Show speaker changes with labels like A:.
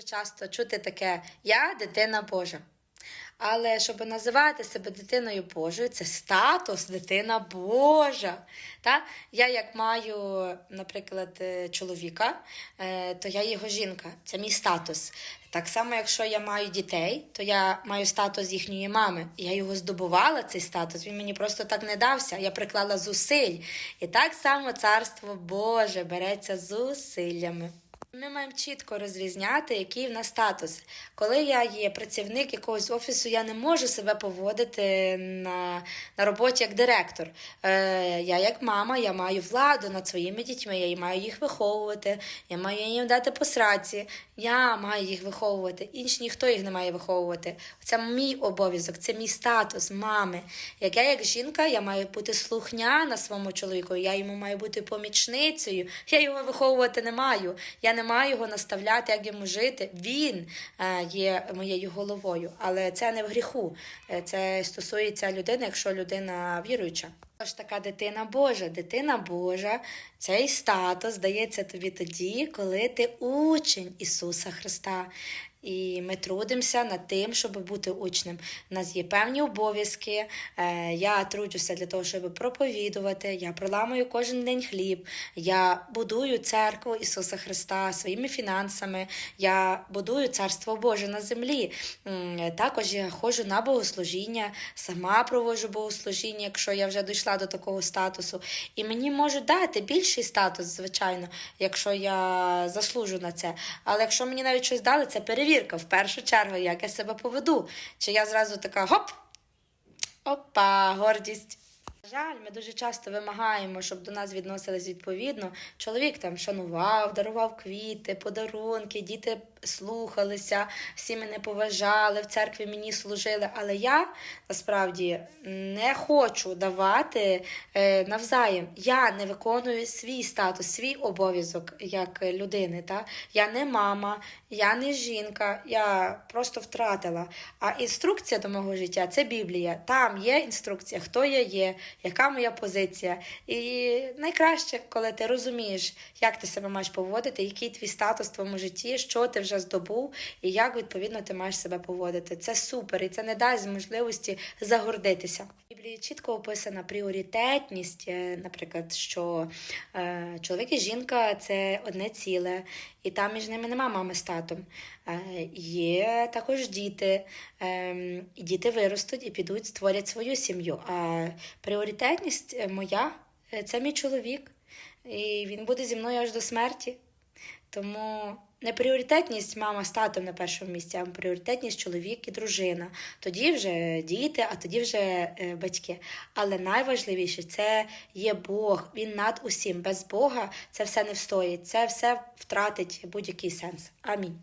A: Дуже часто чути таке Я дитина Божа. Але щоб називати себе дитиною Божою, це статус дитина Божа. Та? Я як маю, наприклад, е, чоловіка, е, то я його жінка, це мій статус. Так само, якщо я маю дітей, то я маю статус їхньої мами. Я його здобувала, цей статус. Він мені просто так не дався. Я приклала зусиль. І так само царство Боже береться зусиллями. Ми маємо чітко розрізняти, який в нас статус. Коли я є працівник якогось офісу, я не можу себе поводити на, на роботі як директор. Е, я як мама, я маю владу над своїми дітьми, я маю їх виховувати, я маю їм дати посраці, я маю їх виховувати. Інші ніхто їх не має виховувати. Це мій обов'язок, це мій статус мами. Як я як жінка, я маю бути слухняна своєму чоловіку, я йому маю бути помічницею. Я його виховувати не маю. Я не маю його наставляти, як йому жити. Він е, є моєю головою, але це не в гріху. Е, Це стосується людини, якщо людина віруюча. Тож така дитина Божа, дитина Божа, цей статус дається тобі тоді, коли ти учень Ісуса Христа. І ми трудимося над тим, щоб бути учнем. У нас є певні обов'язки. Е, Я трудюся для того, щоб проповідувати. Я проламую кожен день хліб. Я будую церкву Ісуса Христа своїми фінансами. Я будую царство Боже на землі. Також я ходжу на богослужіння, сама проводжу богослужіння, якщо я вже дійшла до такого статусу. І мені можуть дати більший статус, звичайно, якщо я заслужу на це. Але якщо мені навіть щось дали, це перевірка в першу чергу, як я себе поведу. Чи я зразу така гоп, опа, гордість. На жаль, ми дуже часто вимагаємо, щоб до нас відносились відповідно. Чоловік там шанував, дарував квіти, подарунки, діти слухалися, всі мене поважали, в церкві мені служили. Але я насправді не хочу давати е, навзаєм. Я не виконую свій статус, свій обов'язок як людини. Та? Я не мама, я не жінка, я просто втратила. А інструкція до мого життя це Біблія. Там є інструкція, хто я є, яка моя позиція. І найкраще, коли ти розумієш, як ти себе маєш поводити, який твій статус в твоєму житті, що ти вже здобув, і як відповідно ти маєш себе поводити. Це супер, і це не дасть можливості загордитися. В Біблії чітко описана пріоритетність, е, наприклад, що е, чоловік і жінка це одне ціле, і там між ними нема мами з татом. Е, є також діти, е, і діти виростуть і підуть, створять свою сім'ю. А пріоритетність моя це мій чоловік, і він буде зі мною аж до смерті. Тому не пріоритетність мама з татом на першому місці, а пріоритетність чоловік і дружина. Тоді вже діти, а тоді вже е, батьки. Але найважливіше це є Бог. Він над усім. Без Бога це все не встоїть, це все втратить будь-який сенс. Амінь.